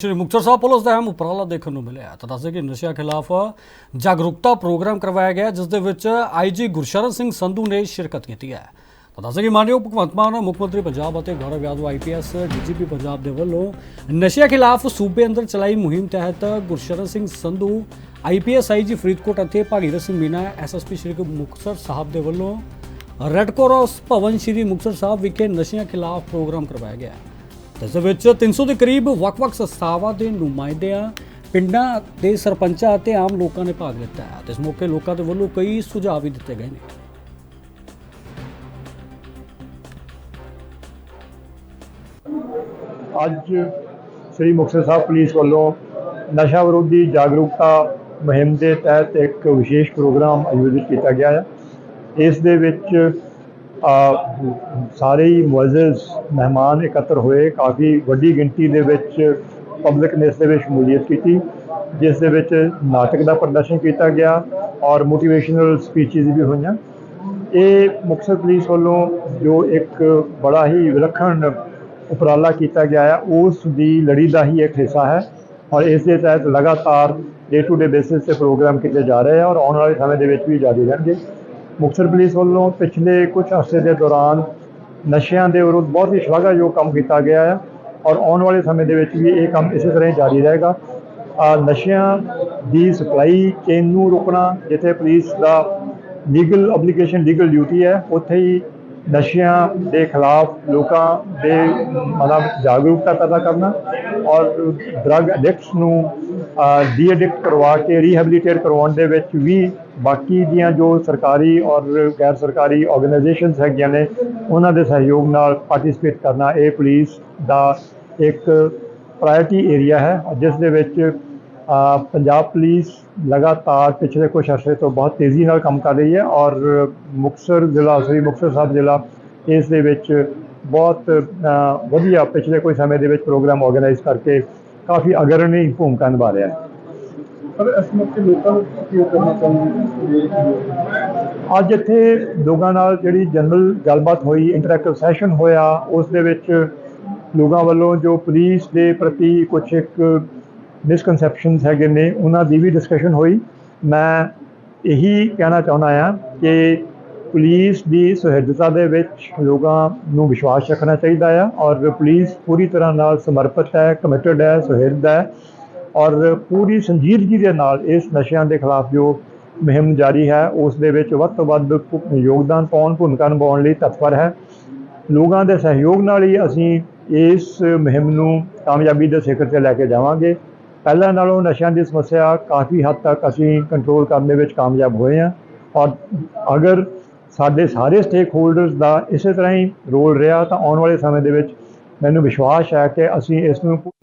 ਸ਼੍ਰੀ ਮੁਕਤਸਰ ਸਾਹਿਬ police ਦਾ ਅਹਿਮ ਉਪਰਾਲਾ ਦੇਖਣ ਨੂੰ ਮਿਲਿਆ ਤਾਂ ਦੱਸਦੇ ਕਿ ਨਸ਼ਿਆਂ ਖਿਲਾਫ ਜਾਗਰੂਕਤਾ ਪ੍ਰੋਗਰਾਮ ਕਰਵਾਇਆ ਗਿਆ, ਜਿਸ ਦੇ ਵਿੱਚ ਆਈਜੀ ਗੁਰਸ਼ਰਨ ਸਿੰਘ ਸੰਧੂ ਨੇ ਸ਼ਿਰਕਤ ਕੀਤੀ ਹੈ। ਤਾਂ ਦੱਸਦੇ ਕਿ ਮਾਨਯੋਗ ਭਗਵੰਤ ਮਾਨ, ਮੁੱਖ ਮੰਤਰੀ ਪੰਜਾਬ ਅਤੇ ਗੌਰਵ ਯਾਦਵ ਆਈਪੀਐਸ ਡੀਜੀਪੀ ਪੰਜਾਬ ਦੇ ਵੱਲੋਂ ਨਸ਼ਿਆਂ ਖਿਲਾਫ ਸੂਬੇ ਅੰਦਰ ਚਲਾਈ ਮੁਹਿੰਮ ਤਹਿਤ ਗੁਰਸ਼ਰਨ ਸਿੰਘ ਸੰਧੂ ਆਈਪੀਐਸ ਆਈਜੀ ਫਰੀਦਕੋਟ ਅਤੇ ਭਾਗੀਰਥ ਸਿੰਘ ਮੀਨਾ ਐਸਐਸਪੀ ਸ਼੍ਰੀ ਮੁਕਤਸਰ ਸਾਹਿਬ ਦੇ ਵੱਲੋਂ ਰੈੱਡ ਕਰੋਸ ਭਵਨ ਸ਼੍ਰੀ ਮੁਕਤਸਰ ਸਾਹਿਬ ਵਿਖੇ ਨਸ਼ਿਆਂ ਖਿਲਾਫ ਪ੍ਰੋਗਰਾਮ ਕਰਵਾਇਆ ਗਿਆ ਜਿਸ ਦੇ ਵਿੱਚ 300 ਦੇ ਕਰੀਬ ਵੱਖ-ਵੱਖ ਸੰਸਥਾਵਾਂ ਦੇ ਨੁਮਾਇੰਦਿਆਂ ਪਿੰਡਾਂ ਦੇ ਸਰਪੰਚਾਂ ਅਤੇ ਆਮ ਲੋਕਾਂ ਨੇ ਭਾਗ ਲਿੱਤਾ ਹੈ। ਤੇ ਇਸ ਮੌਕੇ ਲੋਕਾਂ ਦੇ ਵੱਲੋਂ ਕਈ ਸੁਝਾਅ ਵੀ ਦਿੱਤੇ ਗਏ ਨੇ। ਅੱਜ ਸ੍ਰੀ ਮੁਕਤਸਰ ਸਾਹਿਬ ਪੁਲਿਸ ਵੱਲੋਂ ਨਸ਼ਾ ਵਿਰੋਧੀ ਜਾਗਰੂਕਤਾ ਮੁਹਿੰਮ ਦੇ ਤਹਿਤ ਇੱਕ ਵਿਸ਼ੇਸ਼ ਪ੍ਰੋਗਰਾਮ ਆਯੋਜਿਤ ਕੀਤਾ ਗਿਆ ਹੈ। ਇਸ ਦੇ ਵਿੱਚ ਸਾਰੇ ਹੀ ਮੁਅੱਜ਼ਜ਼ ਮਹਿਮਾਨ ਇਕੱਤਰ ਹੋਏ, ਕਾਫੀ ਵੱਡੀ ਗਿਣਤੀ ਦੇ ਵਿੱਚ ਪਬਲਿਕ ਨੇ ਇਸ ਦੇ ਵਿੱਚ ਸ਼ਮੂਲੀਅਤ ਕੀਤੀ, ਜਿਸ ਦੇ ਵਿੱਚ ਨਾਟਕ ਦਾ ਪ੍ਰਦਰਸ਼ਨ ਕੀਤਾ ਗਿਆ ਔਰ ਮੋਟੀਵੇਸ਼ਨਲ ਸਪੀਚਸ ਵੀ ਹੋਈਆਂ। ਇਹ ਮੁਕਤਸਰ ਪੁਲਿਸ ਵੱਲੋਂ ਜੋ ਇੱਕ ਬੜਾ ਹੀ ਵਿਲੱਖਣ ਉਪਰਾਲਾ ਕੀਤਾ ਗਿਆ ਹੈ, ਉਸ ਦੀ ਲੜੀ ਦਾ ਹੀ ਇੱਕ ਹਿੱਸਾ ਹੈ ਔਰ ਇਸ ਦੇ ਤਹਿਤ ਲਗਾਤਾਰ ਡੇ ਟੂ ਡੇ ਬੇਸਿਸ ਤੇ ਪ੍ਰੋਗਰਾਮ ਕੀਤੇ ਜਾ ਰਹੇ ਆ ਔਰ ਆਉਣ ਵਾਲੇ ਸਮੇਂ ਦੇ ਵਿੱਚ ਵੀ ਜਾਰੀ ਰਹਿਣਗੇ। ਮੁਕਤਸਰ ਪੁਲਿਸ ਵੱਲੋਂ ਪਿਛਲੇ ਕੁਝ ਅਰਸੇ ਦੇ ਦੌਰਾਨ ਨਸ਼ਿਆਂ ਦੇ ਵਿਰੁੱਧ ਬਹੁਤ ਹੀ ਸ਼ਲਾਘਾਯੋਗ ਕੰਮ ਕੀਤਾ ਗਿਆ ਹੈ ਔਰ ਆਉਣ ਵਾਲੇ ਸਮੇਂ ਦੇ ਵਿੱਚ ਵੀ ਇਹ ਕੰਮ ਇਸੇ ਤਰ੍ਹਾਂ ਹੀ ਜਾਰੀ ਰਹੇਗਾ। ਆ ਨਸ਼ਿਆਂ ਦੀ ਸਪਲਾਈ ਚੇਨ ਨੂੰ ਰੋਕਣਾ, ਜਿੱਥੇ ਪੁਲਿਸ ਦਾ ਲੀਗਲ ਐਪਲੀਕੇਸ਼ਨ ਲੀਗਲ ਡਿਊਟੀ ਹੈ, ਉੱਥੇ ਹੀ ਨਸ਼ਿਆਂ ਦੇ ਖਿਲਾਫ ਲੋਕਾਂ ਦੇ ਮਨਾਂ ਵਿੱਚ ਜਾਗਰੂਕਤਾ ਪੈਦਾ ਕਰਨਾ ਔਰ ਡਰੱਗ ਐਡਿਕਟਸ ਨੂੰ ਡੀ ਐਡਿਕਟ ਕਰਵਾ ਕੇ ਰੀਹੈਬਿਲਿਟੇਟ ਕਰਵਾਉਣ ਦੇ ਵਿੱਚ ਵੀ ਬਾਕੀ ਦੀਆਂ ਜੋ ਸਰਕਾਰੀ ਔਰ ਗੈਰ ਸਰਕਾਰੀ ਆਰਗੇਨਾਈਜੇਸ਼ਨਸ ਹੈਗੀਆਂ ਨੇ, ਉਹਨਾਂ ਦੇ ਸਹਿਯੋਗ ਨਾਲ ਪਾਰਟਿਸਿਪੇਟ ਕਰਨਾ, ਇਹ ਪੁਲਿਸ ਦਾ ਇੱਕ ਪ੍ਰਾਇਰਟੀ ਏਰੀਆ ਹੈ, ਜਿਸ ਦੇ ਵਿੱਚ ਪੰਜਾਬ ਪੁਲਿਸ ਲਗਾਤਾਰ ਪਿਛਲੇ ਕੁਝ ਅਰਸੇ ਤੋਂ ਬਹੁਤ ਤੇਜ਼ੀ ਨਾਲ ਕੰਮ ਕਰ ਰਹੀ ਹੈ ਔਰ ਮੁਕਤਸਰ ਜ਼ਿਲ੍ਹਾ ਸ੍ਰੀ ਮੁਕਤਸਰ ਸਾਹਿਬ ਜ਼ਿਲ੍ਹਾ ਇਸ ਦੇ ਵਿੱਚ ਬਹੁਤ ਵਧੀਆ ਪਿਛਲੇ ਕੋਈ ਸਮੇਂ ਦੇ ਵਿੱਚ ਪ੍ਰੋਗਰਾਮ ਆਰਗੇਨਾਈਜ਼ ਕਰਕੇ ਕਾਫੀ ਅਗਰਣੀ ਭੂਮਿਕਾ ਨਿਭਾ ਰਿਹਾ ਹੈ। ਪਰ ਇਸ ਮੌਕੇ ਲੋਕਾਂ ਨੂੰ ਕੀ ਕਰਨਾ ਚਾਹੁੰਦੇ ਅੱਜ ਇੱਥੇ ਲੋਕਾਂ ਨਾਲ ਜਿਹੜੀ ਜਨਰਲ ਗੱਲਬਾਤ ਹੋਈ ਇੰਟਰੈਕਟਿਵ ਸੈਸ਼ਨ ਹੋਇਆ ਉਸ ਦੇ ਵਿੱਚ ਲੋਕਾਂ ਵੱਲੋਂ ਜੋ ਪੁਲਿਸ ਦੇ ਪ੍ਰਤੀ ਕੁਝ ਇੱਕ ਮਿਸਕਨਸੈਪਸ਼ਨਸ ਹੈਗੇ ਨੇ, ਉਹਨਾਂ ਦੀ ਵੀ ਡਿਸਕਸ਼ਨ ਹੋਈ। ਮੈਂ ਇਹੀ ਕਹਿਣਾ ਚਾਹੁੰਦਾ ਆ ਕਿ ਪੁਲਿਸ ਦੀ ਸੁਹਿਰਦਤਾ ਦੇ ਵਿੱਚ ਲੋਕਾਂ ਨੂੰ ਵਿਸ਼ਵਾਸ ਰੱਖਣਾ ਚਾਹੀਦਾ ਆ ਔਰ ਪੁਲਿਸ ਪੂਰੀ ਤਰ੍ਹਾਂ ਨਾਲ ਸਮਰਪਿਤ ਹੈ ਕਮਿਟਡ ਹੈ, ਸੁਹਿਰਦ ਹੈ ਔਰ ਪੂਰੀ ਸੰਜੀਦਗੀ ਦੇ ਨਾਲ ਇਸ ਨਸ਼ਿਆਂ ਦੇ ਖਿਲਾਫ ਜੋ ਮੁਹਿੰਮ ਜਾਰੀ ਹੈ, ਉਸ ਦੇ ਵਿੱਚ ਵੱਧ ਤੋਂ ਵੱਧ ਯੋਗਦਾਨ ਪਾਉਣ, ਭੂਮਿਕਾ ਨਿਭਾਉਣ ਲਈ ਤਤਪਰ ਹੈ। ਲੋਕਾਂ ਦੇ ਸਹਿਯੋਗ ਨਾਲ ਹੀ ਅਸੀਂ ਇਸ ਮੁਹਿੰਮ ਨੂੰ ਕਾਮਯਾਬੀ ਦੇ ਸਿਖਰ ਤੇ ਲੈ ਕੇ ਜਾਵਾਂਗੇ। ਪਹਿਲਾਂ ਨਾਲੋਂ ਨਸ਼ਿਆਂ ਦੀ ਸਮੱਸਿਆ ਕਾਫੀ ਹੱਦ ਤੱਕ ਅਸੀਂ ਕੰਟਰੋਲ ਕਰਨ ਦੇ ਵਿੱਚ ਕਾਮਯਾਬ ਹੋਏ ਹਾਂ ਔਰ ਅਗਰ ਸਾਡੇ ਸਾਰੇ ਸਟੇਕ ਹੋਲਡਰਸ ਦਾ ਇਸੇ ਤਰ੍ਹਾਂ ਹੀ ਰੋਲ ਰਿਹਾ ਤਾਂ ਆਉਣ ਵਾਲੇ ਸਮੇਂ ਦੇ ਵਿੱਚ ਮੈਨੂੰ ਵਿਸ਼ਵਾਸ ਹੈ ਕਿ ਅਸੀਂ ਇਸ ਨੂੰ